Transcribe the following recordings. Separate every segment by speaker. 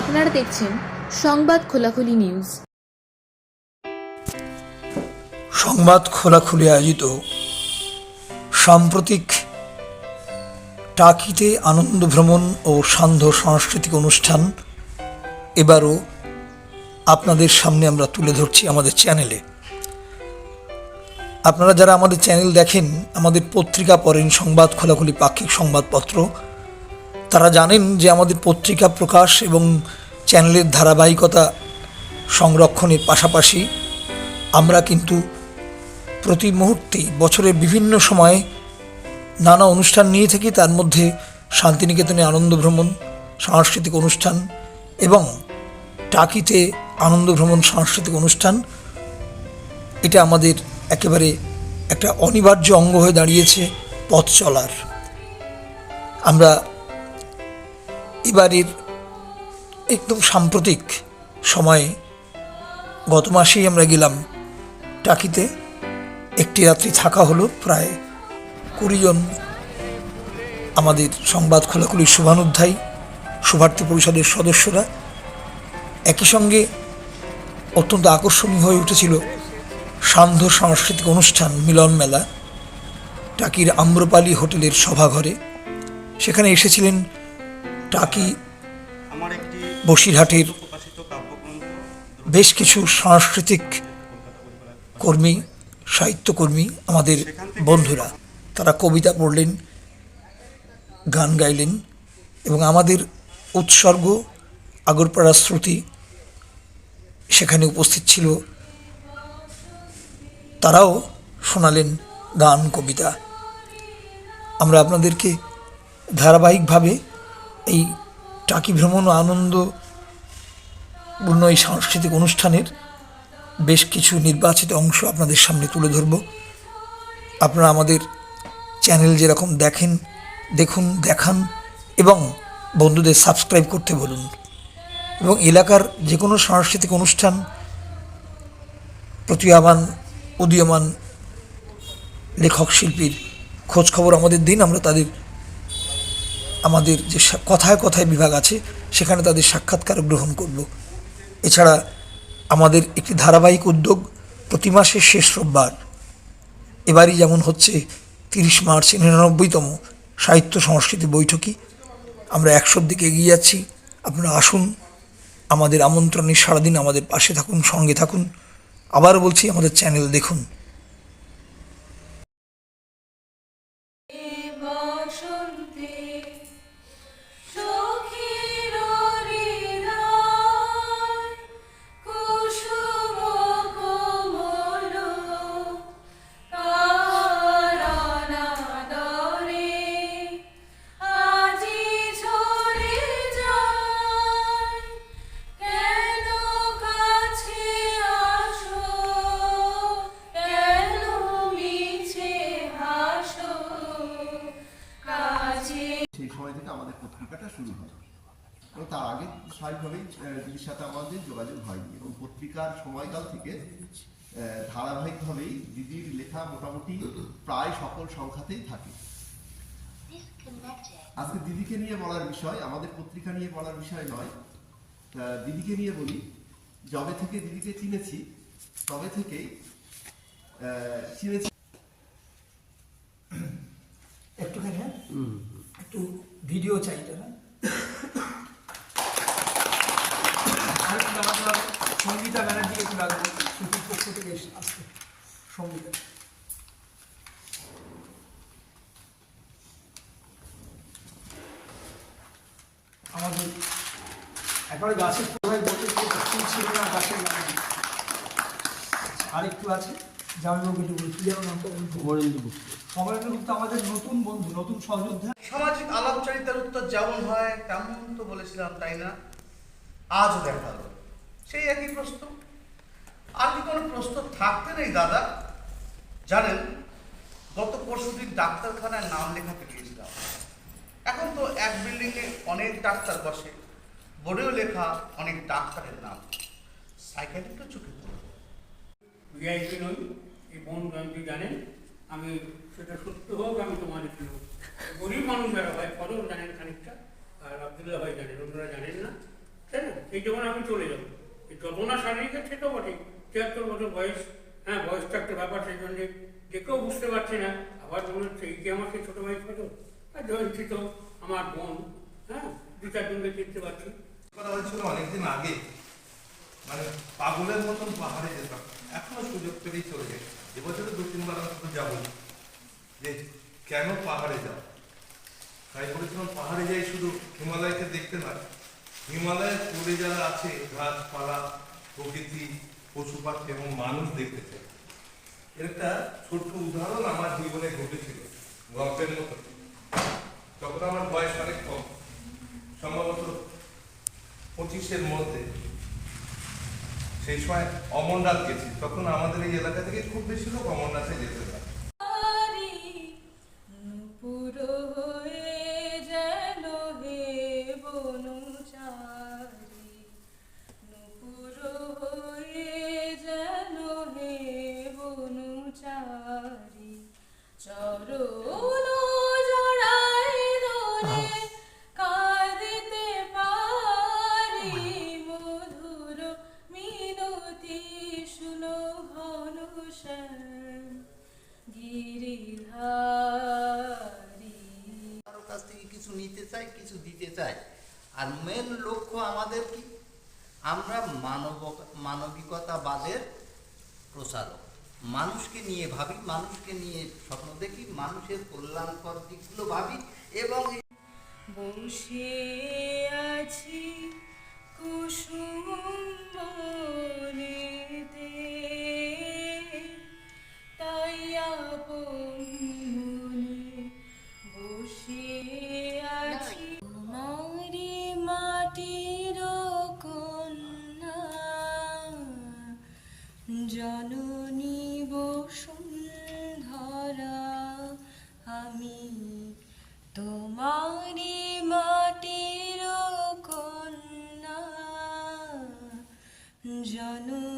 Speaker 1: আপনারা দেখছেন সংবাদ খোলাখুলি নিউজ।
Speaker 2: সংবাদ খোলাখুলি আয়োজিত সাম্প্রতিক টাকিতে আনন্দ ভ্রমণ ও সান্ধ্য সাংস্কৃতিক অনুষ্ঠান এবারও আপনাদের সামনে আমরা তুলে ধরছি আমাদের চ্যানেলে। আপনারা যারা আমাদের চ্যানেল দেখেন, আমাদের পত্রিকা পড়েন, সংবাদ খোলাখুলি পাক্ষিক সংবাদপত্র তারা জানেন যে আমাদের পত্রিকা প্রকাশ এবং চ্যানেলের ধারাবাহিকতা সংরক্ষণের পাশাপাশি আমরা কিন্তু প্রতি মুহূর্তেই বছরের বিভিন্ন সময়ে নানা অনুষ্ঠান নিয়ে থাকি। তার মধ্যে শান্তিনিকেতনে আনন্দ ভ্রমণ, সাংস্কৃতিক অনুষ্ঠান এবং টাকিতে আনন্দ ভ্রমণ, সাংস্কৃতিক অনুষ্ঠান। এটা আমাদের একেবারে একটা অনিবার্য অঙ্গ হয়ে দাঁড়িয়েছে পথ চলার। আমরা এবারের একদম সাম্প্রতিক সময়ে গত মাসেই আমরা গেলাম টাকিতে। একটি রাত্রি থাকা হলো প্রায় কুড়ি জন আমাদের সংবাদ খোলাখুলির শুভানুধ্যায়ী শুভার্থী পরিষদের সদস্যরা। একই সঙ্গে অত্যন্ত আকর্ষণীয় হয়ে উঠেছিল সান্ধ্য সাংস্কৃতিক অনুষ্ঠান মিলন মেলা, টাকির আম্রপালি হোটেলের সভাঘরে। সেখানে এসেছিলেন টাকি বসিরহাটের বেশ কিছু সাংস্কৃতিক কর্মী, সাহিত্যকর্মী আমাদের বন্ধুরা। তারা কবিতা পড়লেন, গান গাইলেন এবং আমাদের উৎসর্গ আগরপাড়া শ্রুতি সেখানে উপস্থিত ছিল। তারাও শোনালেন গান, কবিতা। আমরা আপনাদেরকে ধারাবাহিকভাবে এই টাকি ভ্রমণ আনন্দ পূর্ণ এই সাংস্কৃতিক অনুষ্ঠানের বেশ কিছু নির্বাচিত অংশ আপনাদের সামনে তুলে ধরব। আপনারা আমাদের চ্যানেল যেরকম দেখেন, দেখুন, দেখান এবং বন্ধুদের সাবস্ক্রাইব করতে বলুন। এবং এলাকার যে কোনো সাংস্কৃতিক অনুষ্ঠান, প্রতিভাবান, উদীয়মান লেখক, শিল্পীর খোঁজ খবর আমাদের দিন, আমরা তাদের আমাদের যে কথায় কথায় বিভাগ আছে, সেখানে তাদের সাক্ষাৎকার গ্রহণ করব। এছাড়া আমাদের একটি ধারাবাহিক উদ্যোগ প্রতি মাসের শেষ রোববার। এবারই যেমন হচ্ছে তিরিশ মার্চ নিরানব্বইতম সাহিত্য সংস্কৃতি বৈঠকই। আমরা একশোর দিকে এগিয়ে যাচ্ছি। আপনারা আসুন, আমাদের আমন্ত্রণে সারাদিন আমাদের পাশে থাকুন, সঙ্গে থাকুন। আবারও বলছি, আমাদের চ্যানেল দেখুন।
Speaker 3: তার আগে স্বাভাবিকভাবেই দিদির সাথে আমাদের যোগাযোগ হয়নি এবং পত্রিকার সময়কাল থেকে আহ, ধারাবাহিকভাবেই দিদির লেখা মোটামুটি প্রায় সকল সংখ্যাতেই থাকে। আজকে দিদিকে নিয়ে বলার বিষয় আমাদের পত্রিকা নিয়ে বলার বিষয় নয়। দিদিকে নিয়ে বলি যবে থেকে দিদিকে চিনেছি তবে থেকেই আহ, চিনেছি।
Speaker 2: একটুখানি হ্যাঁ? একটু ভিডিও চাই তারা থেকে আসতে সঙ্গীতা আমাদের একবারে গাছের বসে থেকে ফুল ছিল না গাছের লাগানো আরেকটু আছে জামাইবাবু একটু বলি কি যেন নামটা বলুন। সমরেন্দ্র গুপ্ত। আমাদের নতুন বন্ধু নতুন সহযোদ্ধা।
Speaker 4: সামাজিক আলাপচারিতার উত্তর যেমন হয় তেমন তো বলেছিলাম তাই না? আজও দেখাল সেই একই প্রশ্ন। আর কি কোনো প্রশ্ন থাকতে নেই, দাদা? জানেন, গত পরশুদিন ডাক্তারখানায় নাম লেখাতে গিয়েছিলাম এখন তো এক বিল্ডিংয়ে অনেক ডাক্তার বসে, বোর্ডেও লেখা অনেক ডাক্তারের নাম। সাইকেলটা চোখে পড়ল
Speaker 5: নই, এই বোন জয়ন্তী জানেন, আমি সেটা সত্য হোক, আমি তোমার একটু গরিব মানুষ যারা হয় ফরও জানেন খানিকটা, আর আবদুল্লাহ ভাই জানেন, অন্যরা জানেন না। তাই না? এই যখন আমি চলে যাব, এই যত না শারীরিক সেটাও বটে তিয়াত্তর বছর বয়স হ্যাঁ বয়সটা একটা ব্যাপার সেই জন্যে যে কেউ বুঝতে পারছে না। আবার মনে হচ্ছে এই কি আমার সেই ছোটো ভাই ছোটো আর জয়ন্তী তো আমার বোন হ্যাঁ দু চারজনকে চিনতে পারছি
Speaker 6: করা হয়েছিল অনেকদিন আগে। মানে পাগলের মতন পাহাড়ে যেতাম। এখনও সুযোগ পেলেই চলে যায়। এবছরে দু তিনবার অন্তত যাব। যে কেন পাহাড়ে যাও? তাই বলেছিলাম, পাহাড়ে যাই শুধু হিমালয়কে দেখতে না হিমালয়ের কোলে যারা আছে, গাছপালা, প্রকৃতি পশু পাখি এবং মানুষ দেখতে চাই। এর একটা ছোট্ট উদাহরণ আমার জীবনে ঘটেছিল, গল্পের মতো। তখন আমার বয়স অনেক কম, সম্ভবত পঁচিশের মধ্যে, সেই সময় অমরনাথ গেছি। তখন আমাদের এই এলাকা থেকে খুব বেশি লোক অমরনাথে যেতে
Speaker 7: বনচারী চরণ
Speaker 8: কল্যাণকর দিকগুলো ভাবি এবং
Speaker 7: বসে আছি কুসুম বনেতে জননী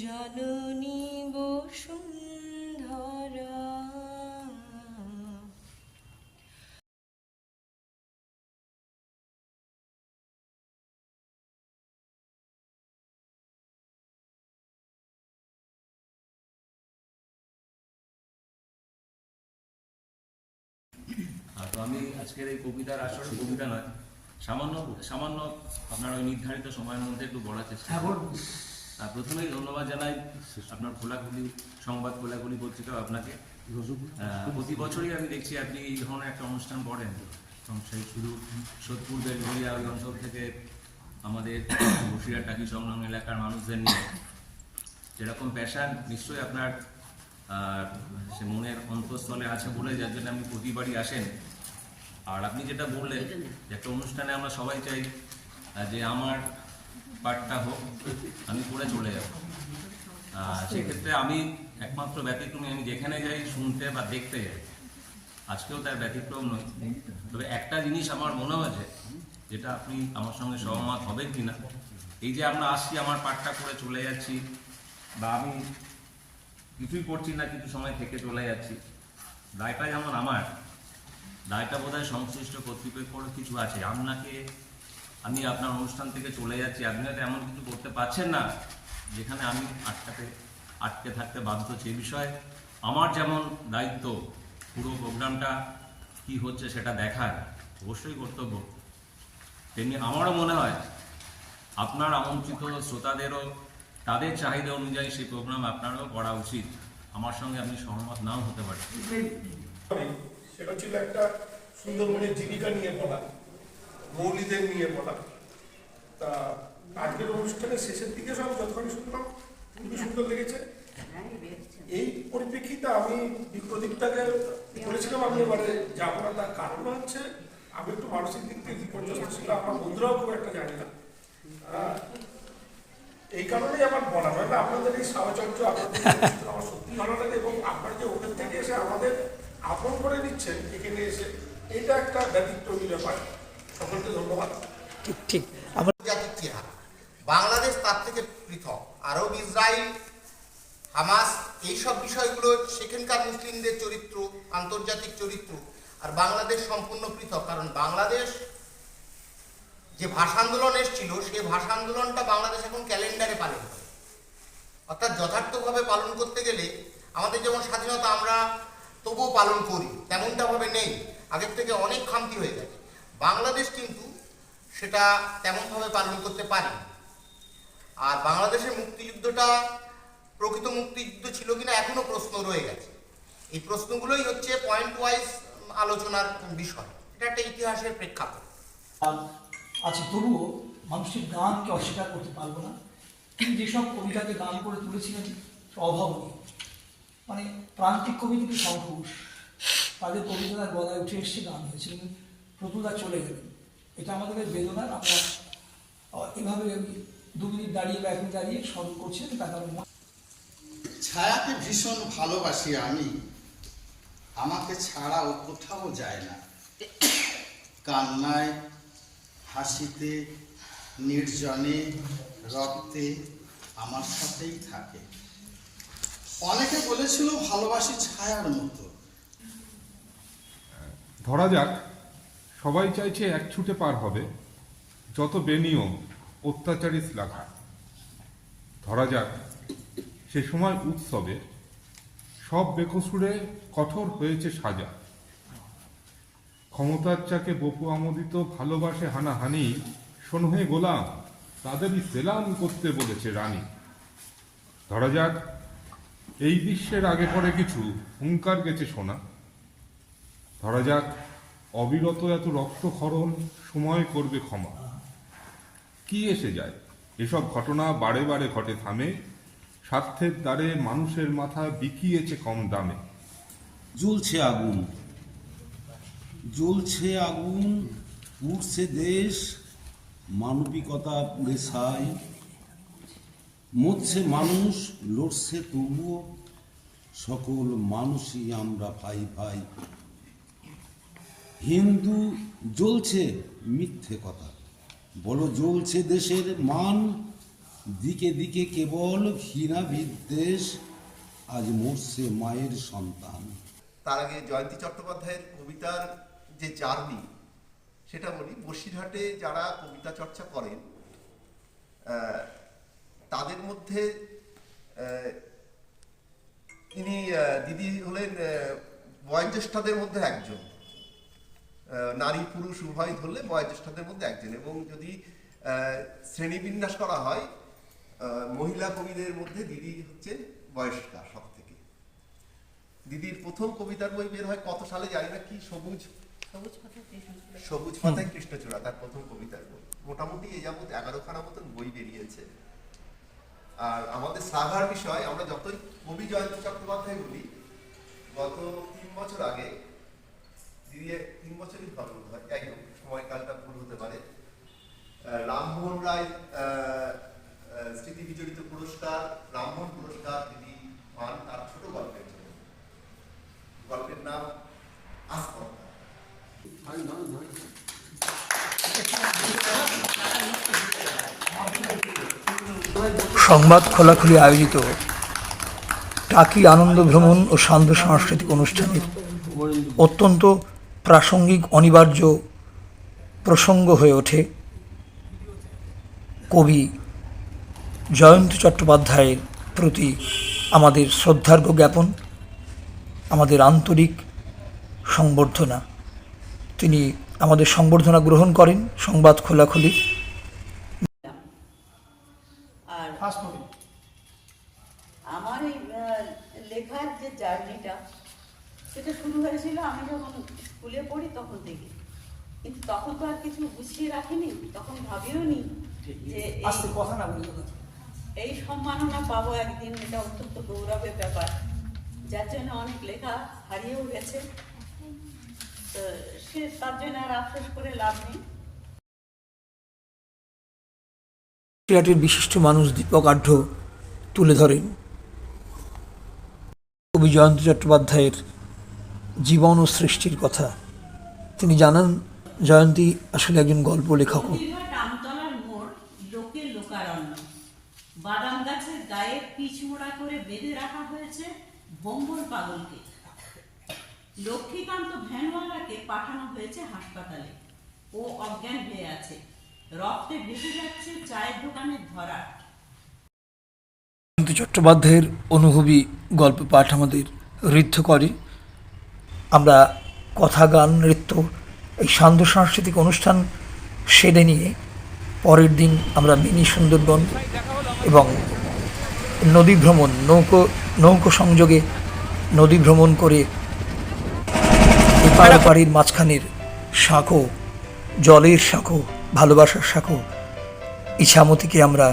Speaker 7: জননী বসুন্ধরা।
Speaker 9: আর তো আমি আজকের এই কবিতার আসলে কবিতা নয় সামান্য সামান্য আপনার ওই নির্ধারিত সময়ের মধ্যে একটু বলার চেষ্টা প্রথমেই ধন্যবাদ জানাই আপনার খোলাখুলি সংবাদ খোলাখুলি পত্রিকা আপনাকে। প্রতি বছরই আমি দেখছি আপনি এই ধরনের একটা অনুষ্ঠান করেন এবং সেই শুধু সোদপুর বেলঘরিয়া ওই অঞ্চল থেকে আমাদের বসিরহাট টাকি সংলগ্ন এলাকার মানুষদের নিয়ে যেরকম পেশা নিশ্চয়ই আপনার সে মনের অন্তঃস্থলে আছে বলে যার জন্য আপনি প্রতিবারই আসেন। আর আপনি যেটা বললেন যে একটা অনুষ্ঠানে আমরা সবাই চাই যে আমার পাঠটা হোক, আমি করে চলে যাব। সেক্ষেত্রে আমি একমাত্র ব্যতিক্রমী, আমি যেখানে যাই শুনতে বা দেখতে যাই। আজকেও তার ব্যতিক্রম নয়। তবে একটা জিনিস আমার মনে হয়েছে যেটা আপনি আমার সঙ্গে সহমত হবেন কিনা। এই যে আমরা আসছি, আমার পাঠটা করে চলে যাচ্ছি, বা আমি কিছুই করছি না, কিছু সময় থেকে চলে যাচ্ছি। দায়টা যেমন আমার, দায়টা বোধহয় সংশ্লিষ্ট কর্তৃপক্ষর কিছু আছে। আপনাকে আমি আপনার অনুষ্ঠান থেকে চলে যাচ্ছি। আপনি হয়তো এমন কিছু করতে পারছেন না, যেখানে আমি আটকাতে, আটকে থাকতে বাধ্য এই বিষয়ে। আমার যেমন দায়িত্ব পুরো প্রোগ্রামটা কি হচ্ছে সেটা দেখার, অবশ্যই কর্তব্য। তেমনি আমারও মনে হয়, আপনার আমন্ত্রিত শ্রোতাদেরও তাদের চাহিদা অনুযায়ী সেই প্রোগ্রাম আপনারও করা উচিত। আমার সঙ্গে আপনি সহমত নাও হতে পারেন।
Speaker 10: সেটা ছিল একটা সুন্দরবনের জীবিকা নিয়ে বলা। মৌলিদের নিয়ে বলা। তা আজকের অনুষ্ঠানের শেষের দিকে সব যতক্ষণ শুনলাম খুবই সুন্দর লেগেছে। এই পরিপ্রেক্ষিতে আমি প্রদীপটাকে বলেছিলাম আমি এবারে যাব না। তার কারণ হচ্ছে আমি একটু মানসিক দিক থেকে বিপর্যস্ত ছিল আমার বন্ধুরাও খুব একটা জানি না। হ্যাঁ। এই কারণেই আমার বলা হয় না আপনাদের এই সাহচর্য আপনাদের আমার সত্যি ভালো লাগে এবং আপনারা যে ওদের থেকে এসে আমাদের আপন করে নিচ্ছেন এখানে এসে এটা একটা ব্যতিক্রমী ব্যাপার। সকলকে ধন্যবাদ।
Speaker 2: ঠিক ঠিক। আমরা
Speaker 8: আন্তর্জাতিক চেহারা। বাংলাদেশ তার থেকে পৃথক। আরব ইসরায়েল হামাস এইসব বিষয়গুলো সেখানকার মুসলিমদের চরিত্র আন্তর্জাতিক চরিত্র আর বাংলাদেশ সম্পূর্ণ পৃথক। কারণ বাংলাদেশ যে ভাষা আন্দোলন এসেছিল সেই ভাষা আন্দোলনটা বাংলাদেশ এখন ক্যালেন্ডারে পালন করে। অর্থাৎ যথার্থভাবে পালন করতে গেলে আমাদের যেমন স্বাধীনতা আমরা তবুও পালন করি তেমনটাভাবে নেই। আগের থেকে অনেক খামতি হয়ে গেছে। বাংলাদেশ কিন্তু সেটা তেমনভাবে পালন করতে পারে আর বাংলাদেশের মুক্তিযুদ্ধটা প্রকৃত মুক্তিযুদ্ধ ছিল কিনা এখনও প্রশ্ন রয়ে গেছে। এই প্রশ্নগুলোই হচ্ছে পয়েন্ট ওয়াইজ আলোচনার বিষয়। এটা একটা ইতিহাসের প্রেক্ষাপট।
Speaker 2: আচ্ছা তবুও মানুষের গানকে অস্বীকার করতে পারব না। তিনি যেসব কবিতাকে গান করে তুলেছিলেন অভাবনীয়। মানে প্রান্তিক কবি থেকে শঙ্খঘোষ তাদের কবিতা তার গলায় উঠে এসে গান হয়েছে কিন্তু চলে গেলেন এটা আমাদের বেদনার আমরা এভাবে দু মিনিট দাঁড়িয়ে বা মিনিট দাঁড়িয়ে স্মরণ করছেন আমরা
Speaker 11: ছায়াকে ভীষণ ভালোবাসি আমি। আমাকে ছাড়া ও কোথাও যায় না। কান্নায় হাসিতে নির্জনে রক্তে আমার সাথেই থাকে। অনেকে বলেছিল ভালোবাসি ছায়ার মতো।
Speaker 12: ধরা যাক সবাই চাইছে এক ছুটে পার হবে। যত বেনিয়ম অত্যাচারী শ্লাঘা ধরা যাক, সে সময় উৎসবে সব বেকসুরে কঠোর হয়েছে সাজা। ক্ষমতার চাকে বপু আমোদিত ভালোবাসে হানাহানি শোন হয়ে গোলাম, তাদেরই সেলাম করতে বলেছে রানী। ধরা যাক, এই বিশ্বের আগে পরে কিছু হুঙ্কার গেছে শোনা ধরা যাক অবিরত এত রক্তক্ষরণ সময় করবে ক্ষমা। কি এসে যায়? এসব ঘটনা বারে বারে ঘটে থামে। স্বার্থের দ্বারে মানুষের মাথা বিকিয়েছে কম দামে।
Speaker 13: জ্বলছে আগুন। জ্বলছে আগুন উঠছে দেশ, মানবিকতা পুড়ে ছাই। মরছে মানুষ, লড়ছে তবুও সকল মানুষই আমরা ভাই ভাই। হিন্দু জ্বলছে মিথ্যে কথা। বলো, জ্বলছে দেশের মান। দিকে দিকে কেবল ঘৃণা বিদ্বেষ। আজ মরছে মায়ের সন্তান।
Speaker 3: তার আগে জয়ন্তী চট্টোপাধ্যায়ের কবিতার যে জার্নি, সেটা বলি। বসিরহাটে যারা কবিতা চর্চা করেন তাদের মধ্যে তিনি দিদি হলেন বয়োজ্যেষ্ঠাদের মধ্যে একজন। নারী পুরুষ উভয় ধরলে বয়োজ্যেষ্ঠাদের মধ্যে একজন। এবং যদি শ্রেণীবিন্যাস করা হয় মহিলা কবিদের মধ্যে দিদি হচ্ছে বয়স্কা সব থেকে দিদির প্রথম কবিতার বই বের হয় কত সালে জানি না কি সবুজ? সবুজ পাতায় কৃষ্ণচূড়া তার প্রথম কবিতার বই। মোটামুটি এই যাবত এগারোখানা মতন বই বেরিয়েছে। আর আমাদের সাভার বিষয় আমরা যতই কবি জয়ন্ত চট্টোপাধ্যায় বলি গত তিন বছর আগে দিদি তিন বছরই হয়। যাই হোক, সময়কালটা ভুল হতে পারে। রামমোহন রায় স্মৃতি বিজড়িত পুরস্কার, রামমোহন পুরস্কার দিদি পান তার ছোট গল্পের জন্য। গল্পের নাম
Speaker 2: সংবাদ খোলাখুলি আয়োজিত টাকি আনন্দ ভ্রমণ ও সান্ধ্য সাংস্কৃতিক অনুষ্ঠানের অত্যন্ত প্রাসঙ্গিক, অনিবার্য প্রসঙ্গ হয়ে ওঠে কবি জয়ন্ত চট্টোপাধ্যায়ের প্রতি আমাদের শ্রদ্ধার্ঘ জ্ঞাপন, আমাদের আন্তরিক সংবর্ধনা। তিনি আমাদের সংবর্ধনা গ্রহণ করেন সংবাদ খোলাখুলি।
Speaker 7: আমার এই লেখার যে জার্নিটা সেটা শুরু হয়েছিল আমি যখন স্কুলে পড়ি তখন থেকে। কিন্তু তখন তো আর কিছু গুছিয়ে রাখিনি তখন ভাবিও নি যে
Speaker 2: কথা না
Speaker 7: এই সম্মাননা পাবো একদিন এটা অত্যন্ত গৌরবের ব্যাপার। যার জন্য অনেক লেখা হারিয়েও গেছে। তো সে তার জন্য আর আফসোস করে লাভ নেই।
Speaker 2: ক্রিয়াটির বিশিষ্ট মানুষ দীপক আঢ্য তুলে ধরেন। কবি জয়ন্ত চট্টোপাধ্যায়ের জীবন ও সৃষ্টির কথা। তিনি জানান জয়ন্তী আসলে একজন গল্প লেখকও
Speaker 14: দীঘাট আমতলার মোড় লোকে লোকারণ্য। বাদাম গাছের গায়ে পিছমোড়া করে বেঁধে রাখা হয়েছে বম্বল পাগলকে। লক্ষ্মীকান্ত ভ্যানওয়ালাকে পাঠানো হয়েছে হাসপাতালে। ও অজ্ঞান হয়ে আছে। রক্তে ভেসে যাচ্ছে চায়ের দোকানের
Speaker 2: জয়ন্ত চট্টোপাধ্যায়ের অনুভবী গল্প পাঠ আমাদের ঋদ্ধ করে আমরা কথা, গান, নৃত্য, এই সান্ধ্য সাংস্কৃতিক অনুষ্ঠান সেরে নিয়ে পরের দিন আমরা মিনি সুন্দরবন এবং নদী ভ্রমণ, নৌকো নৌকো সংযোগে নদী ভ্রমণ করে এপার পাড়ির মাঝখানের শাঁখো জলের শাঁখো ভালোবাসার শাঁখো ইছামতিকে আমরা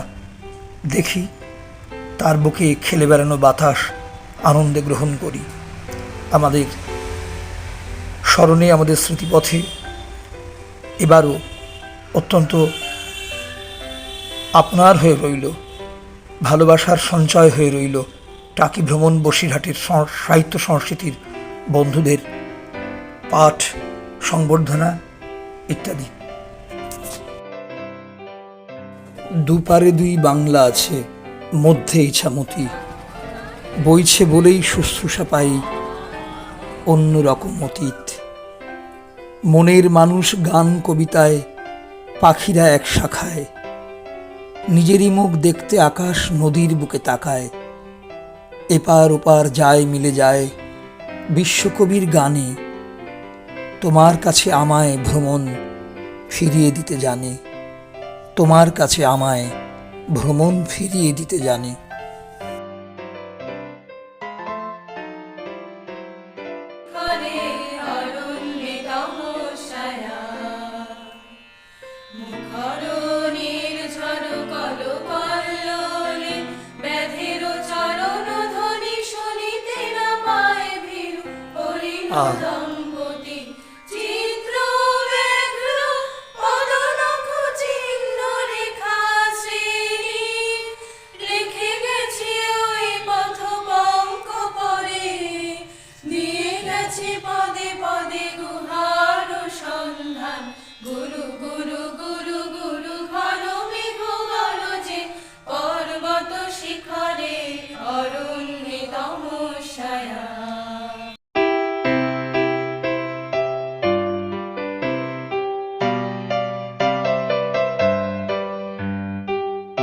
Speaker 2: দেখি। তার বুকে খেলে বেড়ানো বাতাস আনন্দে গ্রহণ করি। আমাদের স্মরণে আমাদের স্মৃতিপথে এবারও অত্যন্ত আপনার হয়ে রইল, ভালোবাসার সঞ্চয় হয়ে রইল টাকি ভ্রমণ বসিরহাটের সাহিত্য সংস্কৃতির বন্ধুদের পাঠ, সংবর্ধনা ইত্যাদি। দুপারে দুই বাংলা আছে, মধ্যে ইছামতি। বইছে বলেই শুশ্রূষা পাই অন্য রকম অতীত। মনের মানুষ গান কবিতায়, পাখিরা এক শাখায়। নিজেরই মুখ দেখতে আকাশ নদীর বুকে তাকায়। এপার ওপার যায় মিলে যায় বিশ্বকবির গানে। তোমার কাছে আমায় ভ্রমণ ফিরিয়ে দিতে জানে। তোমার কাছে আমায় ভ্রমণ ফিরিয়ে দিতে জানে।